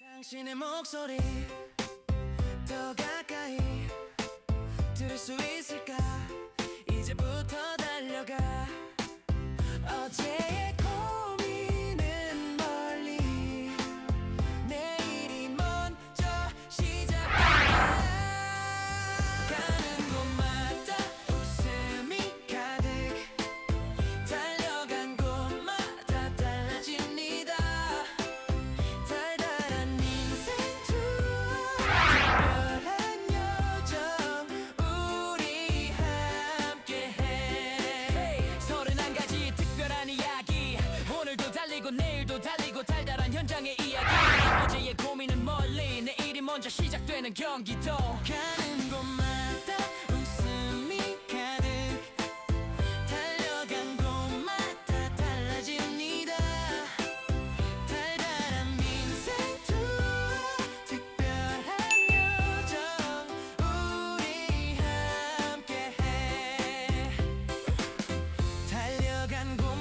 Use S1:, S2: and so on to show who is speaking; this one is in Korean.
S1: 당신의 목소리 더 가까이 들을 수 있을까? 이제부터 달리고 내일도 달리고 달달한 현장의 이야기. 어제의 고민은 멀리 내일이 먼저 시작되는 경기도. 가는 곳마다 웃음이 가득. 달려간 곳마다 달라집니다. 달달한 민생 투어 특별한 요정 우리 함께해. 달려간 곳